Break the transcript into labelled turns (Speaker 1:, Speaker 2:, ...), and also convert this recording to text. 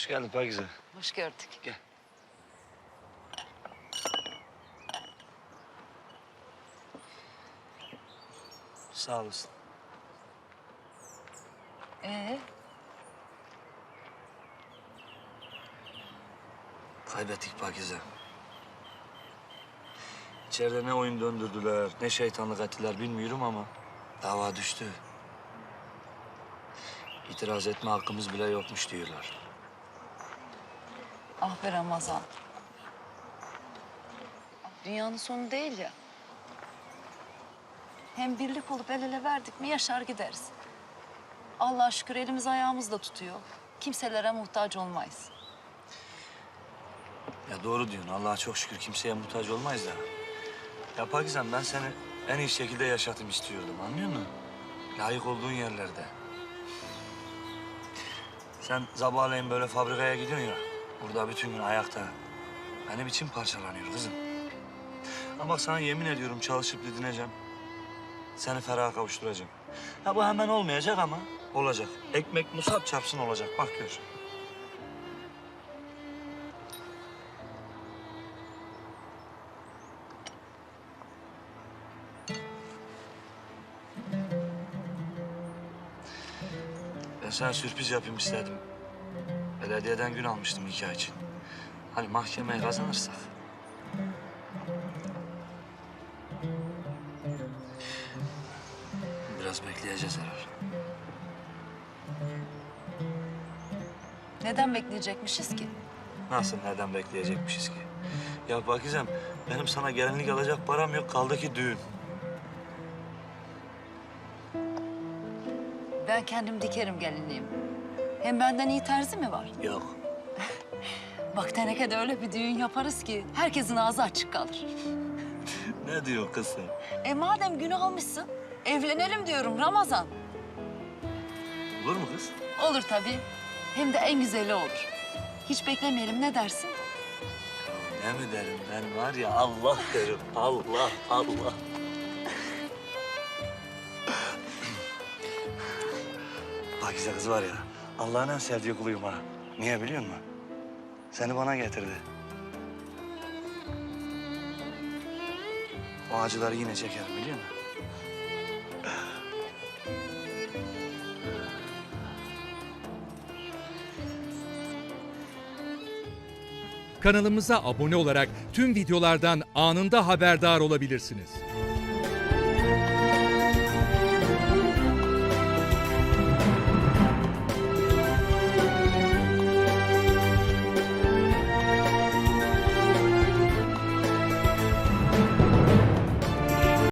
Speaker 1: Hoş geldin Pakize.
Speaker 2: Hoş gördük.
Speaker 1: Gel. Sağ olasın.
Speaker 2: Ee,
Speaker 1: Kaybettik Pakize. İçeride ne oyun döndürdüler, ne şeytanlık ettiler bilmiyorum ama dava düştü. İtiraz etme hakkımız bile yokmuş diyorlar.
Speaker 2: Ah be Ramazan. Dünyanın sonu değil ya. Hem birlik olup el ele verdik mi yaşar gideriz. Allah şükür elimiz ayağımız da tutuyor. Kimselere muhtaç olmayız.
Speaker 1: Ya doğru diyorsun. Allah'a çok şükür kimseye muhtaç olmayız da. Ya Pakizem ben seni en iyi şekilde yaşatım istiyordum anlıyor musun? Layık olduğun yerlerde. Sen sabahleyin böyle fabrikaya gidiyorsun ya. Burada bütün gün ayakta. Benim için parçalanıyor kızım. Ama sana yemin ediyorum çalışıp didineceğim. Seni feraha kavuşturacağım. Ya bu hemen olmayacak ama olacak. Ekmek musab çarpsın olacak. Bak gör. Ben sana sürpriz yapayım istedim. Belediyeden gün almıştım nikah için. Hani mahkemeyi kazanırsak. Biraz bekleyeceğiz herhalde.
Speaker 2: Neden bekleyecekmişiz ki?
Speaker 1: Nasıl nereden bekleyecekmişiz ki? Ya Bakizem benim sana gelinlik alacak param yok kaldı ki düğün.
Speaker 2: Ben kendim dikerim gelinliğimi. Hem benden iyi terzi mi var?
Speaker 1: Yok.
Speaker 2: Bak tenekede öyle bir düğün yaparız ki herkesin ağzı açık kalır.
Speaker 1: Ne diyor kız sen?
Speaker 2: E madem günü almışsın, evlenelim diyorum Ramazan.
Speaker 1: Olur mu kız?
Speaker 2: Olur tabii. Hem de en güzeli olur. Hiç beklemeyelim ne dersin?
Speaker 1: Ne mi derim ben var ya Allah derim. Allah Allah. Pakize kız var ya Allah'ın en sevdiği kuluyum ha. Niye biliyor musun? Seni bana getirdi. O acıları yine çekerim biliyor musun?
Speaker 3: Kanalımıza abone olarak tüm videolardan anında haberdar olabilirsiniz.